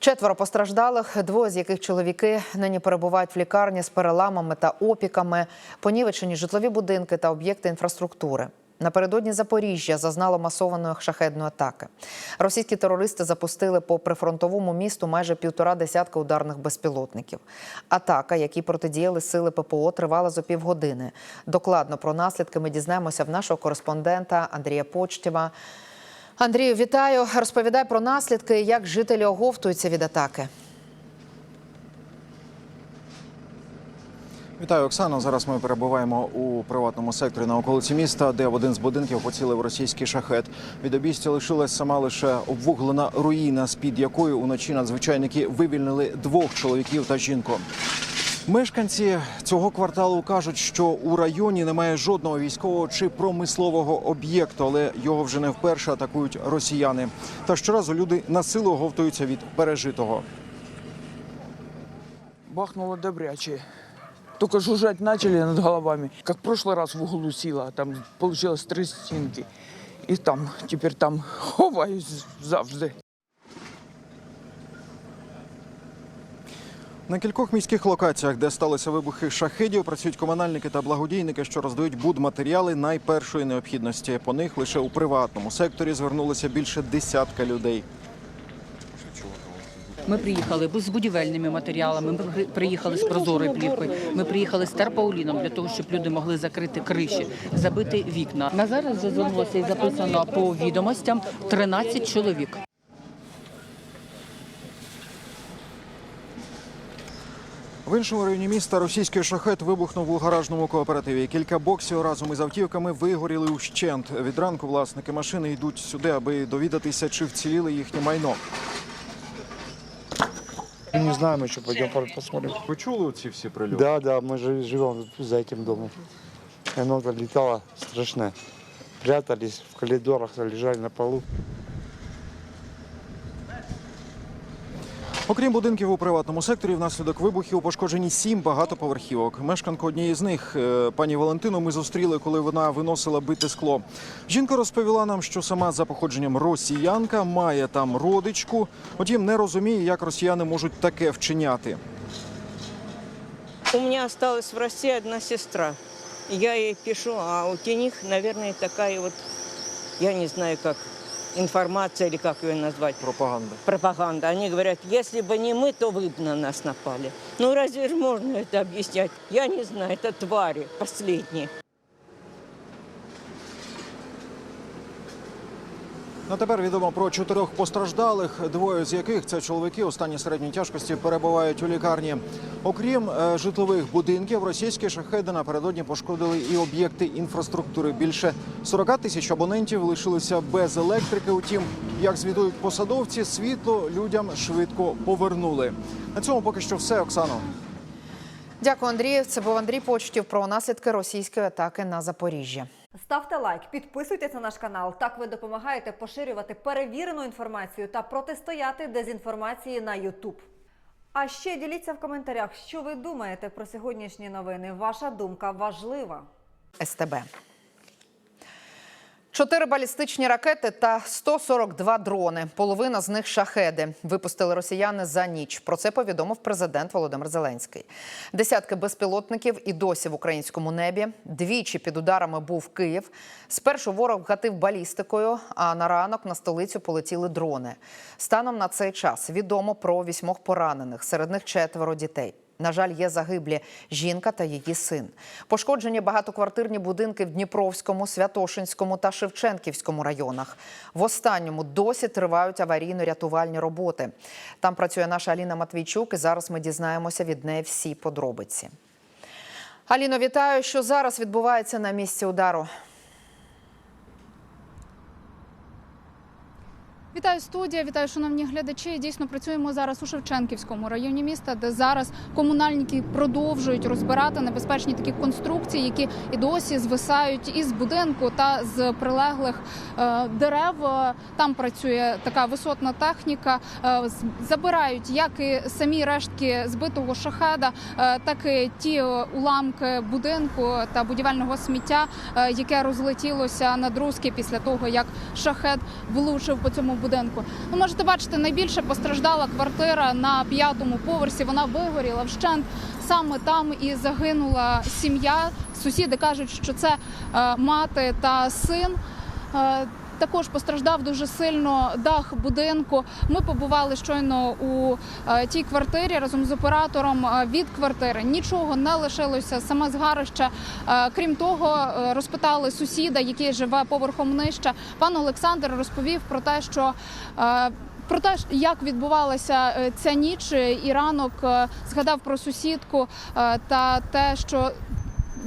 Четверо постраждалих, двоє з яких чоловіки нині перебувають в лікарні з переламами та опіками, понівечені житлові будинки та об'єкти інфраструктури. Напередодні Запоріжжя зазнало масованої шахедної атаки. Російські терористи запустили по прифронтовому місту майже півтора десятка ударних безпілотників. Атака, якій протидіяли сили ППО, тривала зо півгодини. Докладно про наслідки ми дізнаємося в нашого кореспондента Андрія Почтєва. Андрію, вітаю. Розповідай про наслідки, як жителі оговтуються від атаки. Вітаю, Оксано. Зараз ми перебуваємо у приватному секторі на околиці міста, де в один з будинків поцілив російський шахет. Від обійстя лишилась сама лише обвуглена руїна, з під якої уночі надзвичайники вивільнили двох чоловіків та жінку. Мешканці цього кварталу кажуть, що у районі немає жодного військового чи промислового об'єкту, але його вже не вперше атакують росіяни. Та щоразу люди на силу оговтуються від пережитого. Бахнуло добряче. Только жужжать начали над головами. Как в прошлый раз в углу сила, там получилось три стінки. І там, тепер там ховаюсь завжди. На кількох міських локаціях, де сталися вибухи шахедів, працюють комунальники та благодійники, що роздають будматеріали найпершої необхідності. По них лише у приватному секторі звернулося більше десятка людей. Ми приїхали з будівельними матеріалами. Ми приїхали з прозорою плівкою. Ми приїхали з терпауліном для того, щоб люди могли закрити криші, забити вікна. На зараз звернулося і записано по відомостям 13 чоловік. В іншому районі міста російський шахет вибухнув у гаражному кооперативі. Кілька боксів разом із автівками вигоріли ущент. Від ранку власники машини йдуть сюди, аби довідатися, чи вціліли їхнє майно. Не знаем еще, пойдем по- посмотрим. Ви чули ці всі прильоти? Да, да, мы же живем за этим домом. И оно летало страшно. Прятались в коридорах, лежали на полу. Окрім будинків у приватному секторі, внаслідок вибухів пошкоджені сім багатоповерхівок. Мешканку однієї з них, е, пані Валентину, ми зустріли, коли вона виносила бите скло. Жінка розповіла нам, що сама за походженням росіянка має там родичку, утім не розуміє, як росіяни можуть таке вчиняти. У меня осталась в России одна сестра. Я ей пишу, а у них, наверное, такая вот, я не знаю, как информация или как ее назвать, Пропаганда. пропаганда. Они говорят, если бы не мы, то вы бы на нас напали. Ну разве же можно это объяснять? Я не знаю, это твари последние. На тепер відомо про чотирьох постраждалих, двоє з яких це чоловіки у стані середньої тяжкості перебувають у лікарні. Окрім е, житлових будинків, російські шахеди напередодні пошкодили і об'єкти інфраструктури. Більше 40 тисяч абонентів лишилися без електрики. Утім, як звідують посадовці, світло людям швидко повернули. На цьому поки що все, Оксано. Дякую, Андрію. Це був Андрій Почтів про наслідки російської атаки на Запоріжжя. Ставте лайк, підписуйтесь на наш канал. Так ви допомагаєте поширювати перевірену інформацію та протистояти дезінформації на YouTube. А ще діліться в коментарях, що ви думаєте про сьогоднішні новини. Ваша думка важлива. СТБ. Чотири балістичні ракети та 142 дрони. Половина з них шахеди. Випустили росіяни за ніч. Про це повідомив президент Володимир Зеленський. Десятки безпілотників і досі в українському небі. Двічі під ударами був Київ. Спершу ворог гатив балістикою, а на ранок на столицю полетіли дрони. Станом на цей час відомо про вісьмох поранених. Серед них четверо дітей. На жаль, є загиблі жінка та її син. Пошкоджені багатоквартирні будинки в Дніпровському, Святошинському та Шевченківському районах. В останньому досі тривають аварійно-рятувальні роботи. Там працює наша Аліна Матвійчук, і зараз ми дізнаємося від неї всі подробиці. Аліно, вітаю, що зараз відбувається на місці удару. Вітаю студія, вітаю шановні глядачі. Дійсно працюємо зараз у Шевченківському районі міста, де зараз комунальники продовжують розбирати небезпечні такі конструкції, які і досі звисають із будинку та з прилеглих е, дерев. Там працює така висотна техніка. Е, Забирають як і самі рештки збитого шахеда, е, так і ті уламки будинку та будівельного сміття, е, яке розлетілося на друзки після того, як шахед влучив по цьому будинку. Будинку. Ну, можете бачити, найбільше постраждала квартира на п'ятому поверсі. Вона вигоріла вщент. Саме там і загинула сім'я. Сусіди кажуть, що це е, мати та син. Також постраждав дуже сильно дах будинку. Ми побували щойно у е, тій квартирі разом з оператором е, від квартири. Нічого не лишилося, саме згарище. Е, Крім того, розпитали сусіда, який живе поверхом нижче. Пан Олександр розповів про те, що про те, як відбувалася ця ніч і ранок, згадав про сусідку та те, що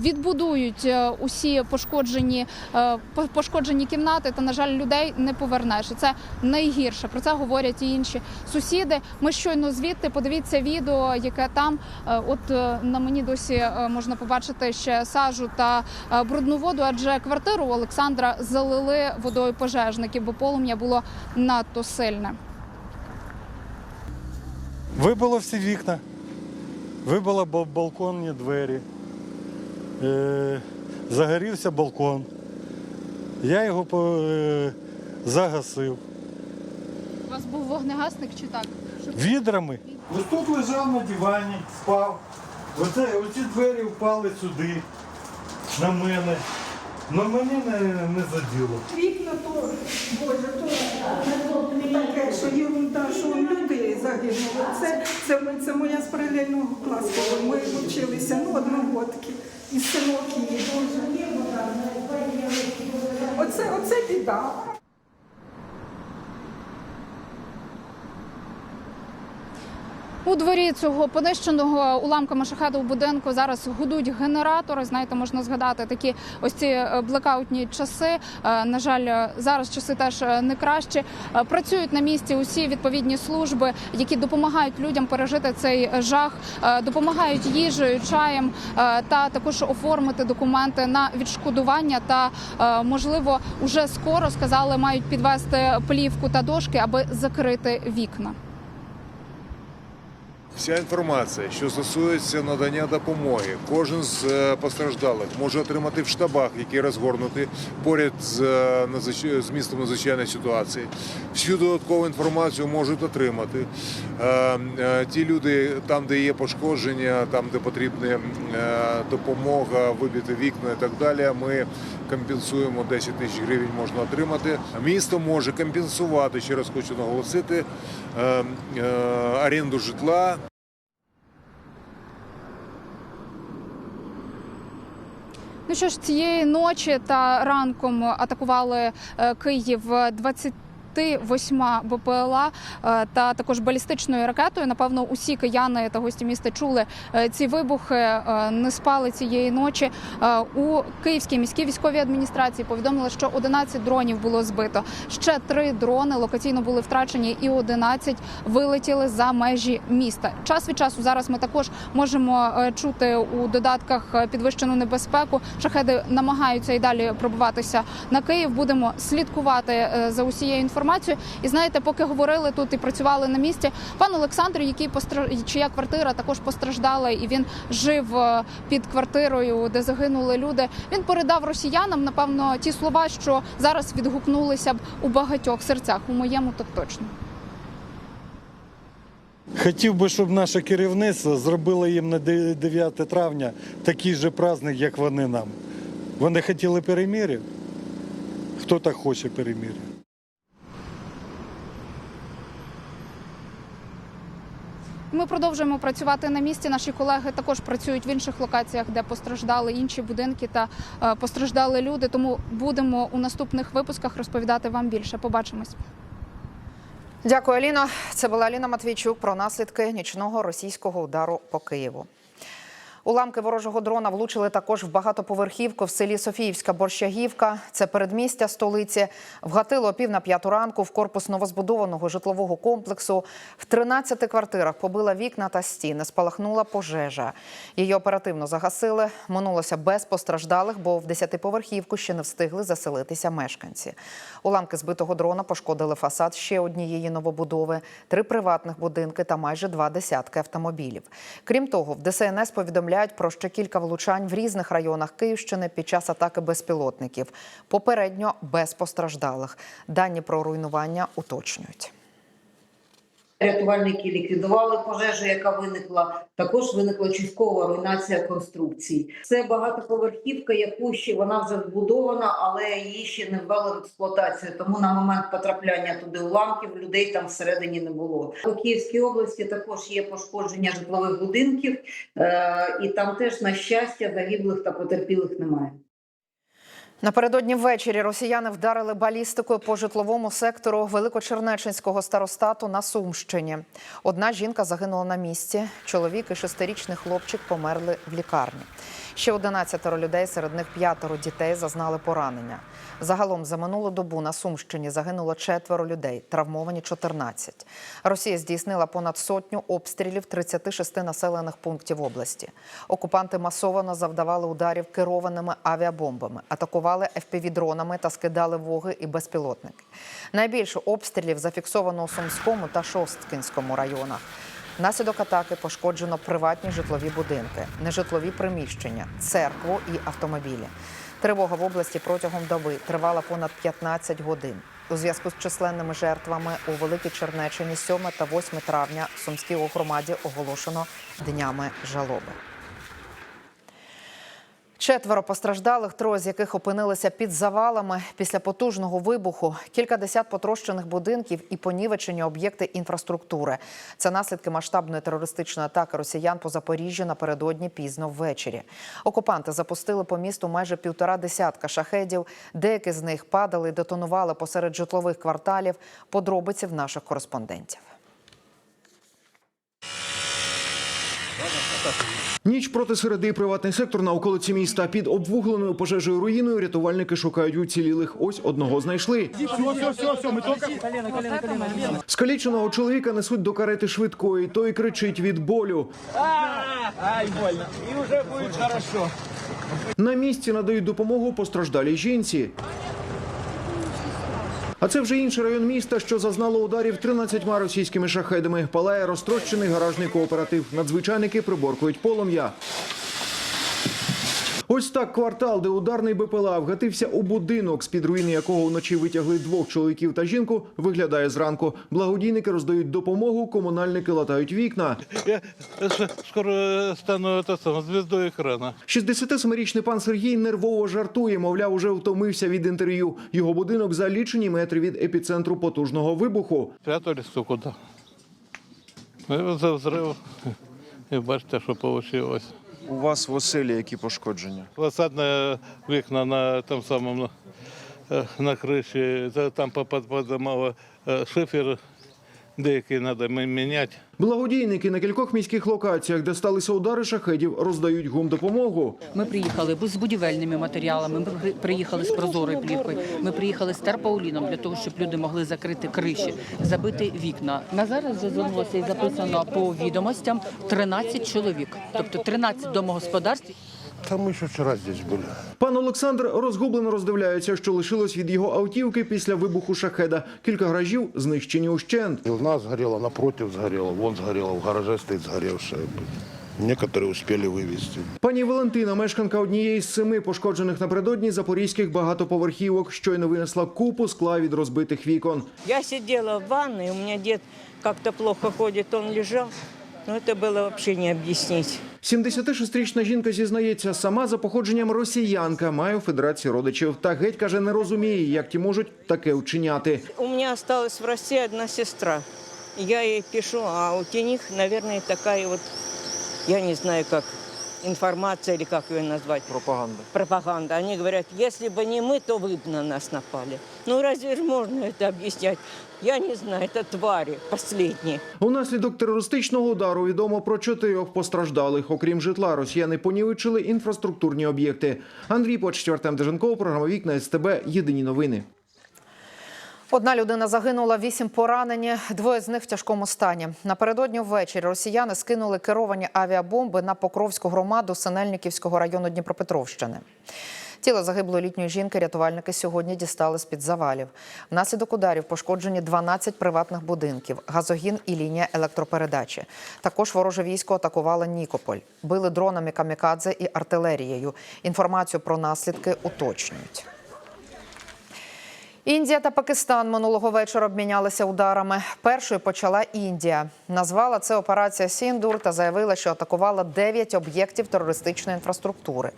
відбудують е, усі пошкоджені, е, пошкоджені кімнати, та на жаль, людей не повернеш. І це найгірше. Про це говорять і інші сусіди. Ми щойно звідти подивіться відео, яке там. Е, От на мені досі можна побачити ще сажу та брудну воду, адже квартиру Олександра залили водою пожежників, бо полум'я було надто сильне. Вибило всі вікна, вибило балконні двері, е, загорівся балкон. Я його по- е, загасив У вас був вогнегасник чи так? відрами. Ось тут лежав на дивані, спав. Оце, оці двері впали сюди, на мене. Но мені не, не заділо. Вікна то, Боже, то не таке, що єрунда, що люди загинули. Це, це, це моя з паралельного класу. Ми вчилися, ну, одногодки. І синок її. Оце, оце біда. У дворі цього понищеного уламками шахеду будинку зараз гудуть генератори. Знаєте, можна згадати такі ось ці е, блекаутні часи. Е, На жаль, е, зараз часи теж не кращі. Працюють на місці усі відповідні служби, які допомагають людям пережити цей жах, допомагають їжею, чаєм та також оформити документи на відшкодування. Та можливо, уже скоро сказали, мають підвести плівку та дошки, аби закрити вікна. Вся інформація, що стосується надання допомоги, кожен з е, постраждалих може отримати в штабах, які розгорнуті поряд з, е, з містом надзвичайної ситуації. Всю додаткову інформацію можуть отримати. Е, Ті люди, там, де є пошкодження, там, де потрібна допомога, вибити вікна і так далі, ми компенсуємо 10 тисяч гривень можна отримати. Місто може компенсувати, ще раз хочу наголосити, е, е, оренду житла Ну що ж, цієї ночі та ранком атакували е, Київ 20 28 БПЛА е, та також балістичною ракетою. Напевно, усі кияни та гості міста чули е, ці вибухи, е, не спали цієї ночі. У Київській міській військовій адміністрації повідомили, що 11 дронів було збито. Ще три дрони локаційно були втрачені, і 11 вилетіли за межі міста. Час від часу зараз ми також можемо чути у додатках підвищену небезпеку. Шахеди намагаються і далі пробуватися на Київ. Будемо слідкувати за усією інформацією. І знаєте, поки говорили тут і працювали на місці, пан Олександр, який постра... чия квартира також постраждала, і він жив е, під квартирою, де загинули люди. Він передав росіянам, напевно, ті слова, що зараз відгукнулися б у багатьох серцях. У моєму так точно. Хотів би, щоб наше керівництво зробило їм на 9 травня такий же праздник, як вони нам. Вони хотіли перемир'я. Хто так хоче перемир'я? Ми продовжуємо працювати на місці. Наші колеги також працюють в інших локаціях, де постраждали інші будинки та е, постраждали люди. Тому будемо у наступних випусках розповідати вам більше. Побачимось. Дякую, Аліно. Це була Аліна Матвійчук про наслідки нічного російського удару по Києву. Уламки ворожого дрона влучили також в багатоповерхівку в селі Софіївська Борщагівка. Це передмістя столиці. Вгатило пів на п'яту ранку в корпус новозбудованого житлового комплексу. В 13 квартирах побила вікна та стіни. Спалахнула пожежа. Її оперативно загасили. Минулося без постраждалих, бо в 10-поверхівку ще не встигли заселитися мешканці. Уламки збитого дрона пошкодили фасад ще однієї новобудови, три приватних будинки та майже два десятки автомобілів. Крім того, в ДСНС повідомляють, повідомляють про ще кілька влучань в різних районах Київщини під час атаки безпілотників. Попередньо без постраждалих. Дані про руйнування уточнюють. Рятувальники ліквідували пожежу, яка виникла. Також виникла часткова руйнація конструкцій. Це багатоповерхівка, яку ще вона вже збудована, але її ще не ввели в експлуатацію. Тому на момент потрапляння туди уламків людей там всередині не було. У Київській області також є пошкодження житлових будинків, е- і там теж на щастя загиблих та потерпілих немає. Напередодні ввечері росіяни вдарили балістикою по житловому сектору Великочернеченського старостату на Сумщині. Одна жінка загинула на місці. Чоловік і шестирічний хлопчик померли в лікарні. Ще 11 людей, серед них п'ятеро дітей, зазнали поранення. Загалом за минулу добу на Сумщині загинуло четверо людей, травмовані 14. Росія здійснила понад сотню обстрілів 36 населених пунктів області. Окупанти масово завдавали ударів керованими авіабомбами, атакували FPV-дронами та скидали воги і безпілотники. Найбільше обстрілів зафіксовано у Сумському та Шосткінському районах. Внаслідок атаки пошкоджено приватні житлові будинки, нежитлові приміщення, церкву і автомобілі. Тривога в області протягом доби тривала понад 15 годин. У зв'язку з численними жертвами у Великій Чернеччині 7 та 8 травня в Сумській громаді оголошено днями жалоби. Четверо постраждалих, троє з яких опинилися під завалами після потужного вибуху, кілька десят потрощених будинків і понівечені об'єкти інфраструктури. Це наслідки масштабної терористичної атаки росіян по Запоріжжю напередодні пізно ввечері. Окупанти запустили по місту майже півтора десятка шахедів. Деякі з них падали і детонували посеред житлових кварталів. Подробиці в наших кореспондентів. Ніч проти середи приватний сектор на околиці міста під обвугленою пожежею руїною рятувальники шукають уцілілих. Ось одного знайшли. Скаліченого чоловіка несуть до карети швидкої. Той кричить від болю. На місці надають допомогу постраждалій жінці. А це вже інший район міста, що зазнало ударів 13 російськими шахедами. Палає розтрощений гаражний кооператив. Надзвичайники приборкують полум'я. Ось так квартал, де ударний БПЛА вгатився у будинок, з під руїни якого вночі витягли двох чоловіків та жінку, виглядає зранку. Благодійники роздають допомогу, комунальники латають вікна. Я скоро стану звіздою екрана. 67-річний пан Сергій нервово жартує, мовляв, уже втомився від інтерв'ю. Його будинок за лічені метри від епіцентру потужного вибуху. Куди? Ну, за взрив. І бачите, що вийшло. У вас в оселі які пошкодження? Фасадне вікна на тому самому е, на криші, там попадало шифер, деякий треба міняти. Благодійники на кількох міських локаціях, де сталися удари шахедів, роздають гумдопомогу. Ми приїхали з будівельними матеріалами. Ми приїхали з прозорою плівкою. Ми приїхали з терпауліном для того, щоб люди могли закрити криші, забити вікна. На зараз вже звернулося і записано по відомостям 13 чоловік, тобто 13 домогосподарств. Там мы еще вчера здесь были. Пан Олександр розгублено роздивляється, що лишилось від його автівки після вибуху шахеда. Кілька гаражів знищені ущент. И у нас сгорело, напротив сгорело, вон сгорело, в гараже стоит сгоревшее. Некоторые успели вывести. Пані Валентина, мешканка однієї з семи пошкоджених напередодні запорізьких багатоповерхівок, щойно винесла купу скла від розбитих вікон. Я сидела в ванной, у меня дед как-то плохо ходит, он лежал. Но это было вообще не объяснить. 76-річна жінка зізнається, сама за походженням росіянка, має у федерації родичів. Та геть каже, не розуміє, як ті можуть таке вчиняти. У меня осталась в России одна сестра. Я ей пишу, а у них, наверное, такая вот, я не знаю, как информация или как ее назвать. Пропаганда. Пропаганда. Они говорят, если бы не мы, то вы бы на нас напали. Ну разве же можно это объяснять? Я не знаю, это твари последние. Унаслідок терористичного удару відомо про чотирьох постраждалих. Окрім житла, росіяни понівечили інфраструктурні об'єкти. Андрій Почтів, Артем Деженков, програма Вікна СТБ. Єдині новини. Одна людина загинула, вісім поранені, двоє з них в тяжкому стані. Напередодні ввечері росіяни скинули керовані авіабомби на Покровську громаду Синельниківського району Дніпропетровщини. Тіло загиблої літньої жінки рятувальники сьогодні дістали з-під завалів. Внаслідок ударів пошкоджені 12 приватних будинків, газогін і лінія електропередачі. Також вороже військо атакувало Нікополь. Били дронами камікадзе і артилерією. Інформацію про наслідки уточнюють. Індія та Пакистан минулого вечора обмінялися ударами. Першою почала Індія. Назвала це операція Сіндур та заявила, що атакувала 9 об'єктів терористичної інфраструктури.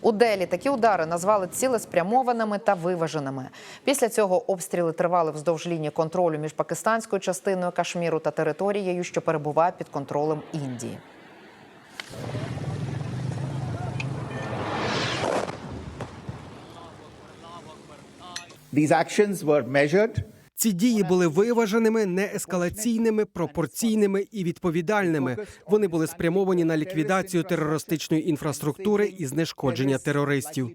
У Делі такі удари назвали цілеспрямованими та виваженими. Після цього обстріли тривали вздовж лінії контролю між пакистанською частиною Кашміру та територією, що перебуває під контролем Індії. These actions were measured Ці дії були виваженими, неескалаційними, пропорційними і відповідальними. Вони були спрямовані на ліквідацію терористичної інфраструктури і знешкодження терористів.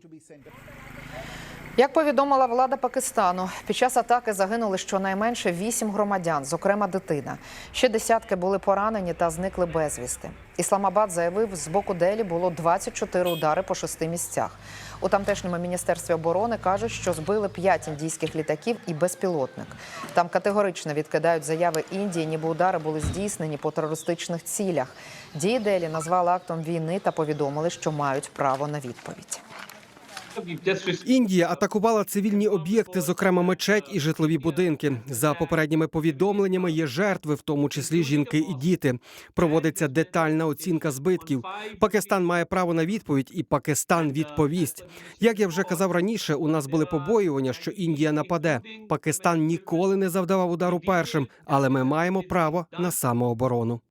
Як повідомила влада Пакистану, під час атаки загинули щонайменше вісім громадян, зокрема дитина. Ще десятки були поранені та зникли безвісти. Ісламабад заявив, з боку Делі було 24 удари по шести місцях. У тамтешньому міністерстві оборони кажуть, що збили п'ять індійських літаків і безпілотник. Там категорично відкидають заяви Індії, ніби удари були здійснені по терористичних цілях. Дії Делі назвали актом війни та повідомили, що мають право на відповідь. Індія атакувала цивільні об'єкти, зокрема мечеть і житлові будинки. За попередніми повідомленнями є жертви, в тому числі жінки і діти. Проводиться детальна оцінка збитків. Пакистан має право на відповідь, і Пакистан відповість. Як я вже казав раніше, у нас були побоювання, що Індія нападе. Пакистан ніколи не завдавав удару першим, але ми маємо право на самооборону.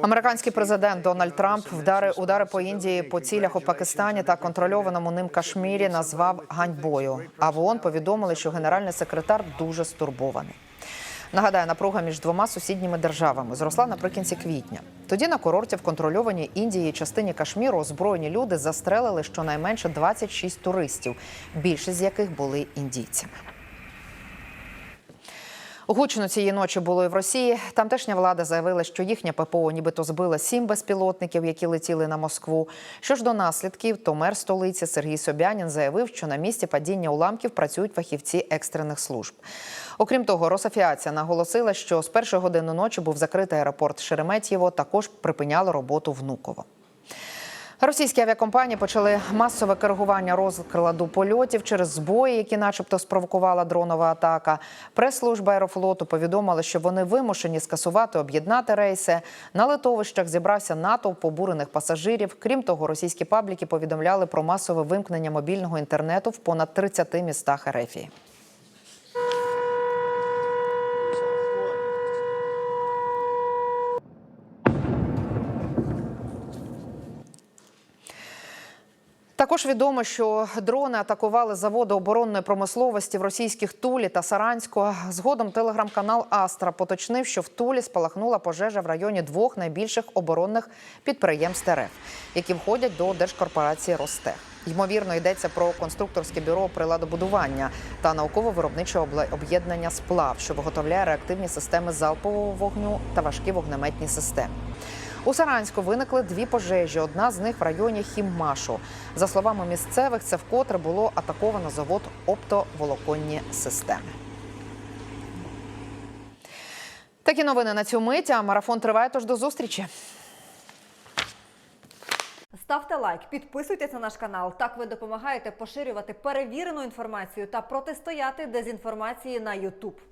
Американський президент Дональд Трамп вдари удари по Індії по цілях у Пакистані та контрольованому ним Кашмірі назвав ганьбою. А в ООН повідомили, що генеральний секретар дуже стурбований. Нагадаю, напруга між двома сусідніми державами зросла наприкінці квітня. Тоді на курорті в контрольованій Індії частині Кашміру озброєні люди застрелили щонайменше 26 туристів, більшість з яких були індійцями. Гучно цієї ночі було і в Росії. Тамтешня влада заявила, що їхня ППО нібито збила сім безпілотників, які летіли на Москву. Що ж до наслідків, то мер столиці Сергій Собянін заявив, що на місці падіння уламків працюють фахівці екстрених служб. Окрім того, Росафіація наголосила, що з першої години ночі був закритий аеропорт Шереметьєво, також припиняли роботу Внуково. Російські авіакомпанії почали масове коригування розкладу польотів через збої, які, начебто, спровокувала дронова атака. Прес-служба аерофлоту повідомила, що вони вимушені скасувати об'єднати рейси. На литовищах зібрався натовп обурених пасажирів. Крім того, російські пабліки повідомляли про масове вимкнення мобільного інтернету в понад 30 містах Ерефії. Також відомо, що дрони атакували заводи оборонної промисловості в російських Тулі та Саранську. Згодом телеграм-канал Астра поточнив, що в Тулі спалахнула пожежа в районі двох найбільших оборонних підприємств РФ, які входять до держкорпорації Ростех. Ймовірно, йдеться про конструкторське бюро приладобудування та науково-виробниче об'єднання сплав, що виготовляє реактивні системи залпового вогню та важкі вогнеметні системи. У Саранську виникли дві пожежі. Одна з них в районі Хіммашу. За словами місцевих, це вкотре було атаковано завод оптоволоконні системи. Такі новини на цю мить. А марафон триває. Тож до зустрічі. Ставте лайк, підписуйтесь на наш канал. Так ви допомагаєте поширювати перевірену інформацію та протистояти дезінформації на YouTube.